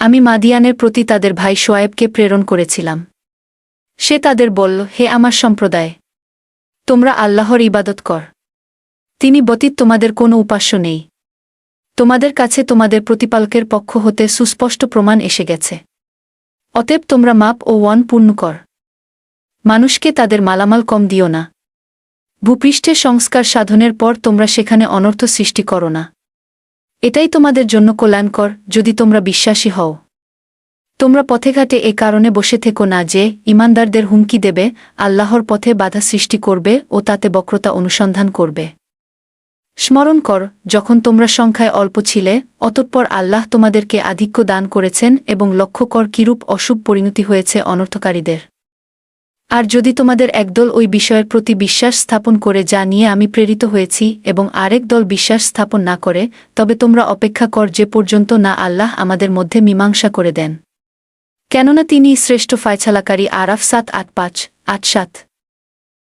আমি মাদিয়ানের প্রতি তাদের ভাই সোয়েবকে প্রেরণ করেছিলাম। সে তাদের বলল, হে আমার সম্প্রদায়, তোমরা আল্লাহর ইবাদত কর। তিনি বতীত তোমাদের কোনো উপাস্য নেই। তোমাদের কাছে তোমাদের প্রতিপালকের পক্ষ হতে সুস্পষ্ট প্রমাণ এসে গেছে। অতএব তোমরা মাপ ও ওয়ান পূর্ণ কর। মানুষকে তাদের মালামাল কম দিও না। ভূপৃষ্ঠে সংস্কার সাধনের পর তোমরা সেখানে অনর্থ সৃষ্টি করো না। এটাই তোমাদের জন্য কল্যাণকর, যদি তোমরা বিশ্বাসী হও। তোমরা পথেঘাটে এ কারণে বসে থেকো না যে, ইমানদারদের হুমকি দেবে, আল্লাহর পথে বাধা সৃষ্টি করবে ও তাতে বক্রতা অনুসন্ধান করবে। স্মরণ কর, যখন তোমরা সংখ্যায় অল্প ছিলে, অতঃপর আল্লাহ তোমাদেরকে আধিক্য দান করেছেন এবং লক্ষ্য কর কিরূপ অশুভ পরিণতি হয়েছে অনর্থকারীদের। আর যদি তোমাদের একদল ওই বিষয়ের প্রতি বিশ্বাস স্থাপন করে যা নিয়ে আমি প্রেরিত হয়েছি এবং আরেক দল বিশ্বাস স্থাপন না করে, তবে তোমরা অপেক্ষা কর যে পর্যন্ত না আল্লাহ আমাদের মধ্যে মীমাংসা করে দেন। কেননা তিনি শ্রেষ্ঠ ফায়ছালাকারী আরাফ সাত আট পাঁচ, আট সাত।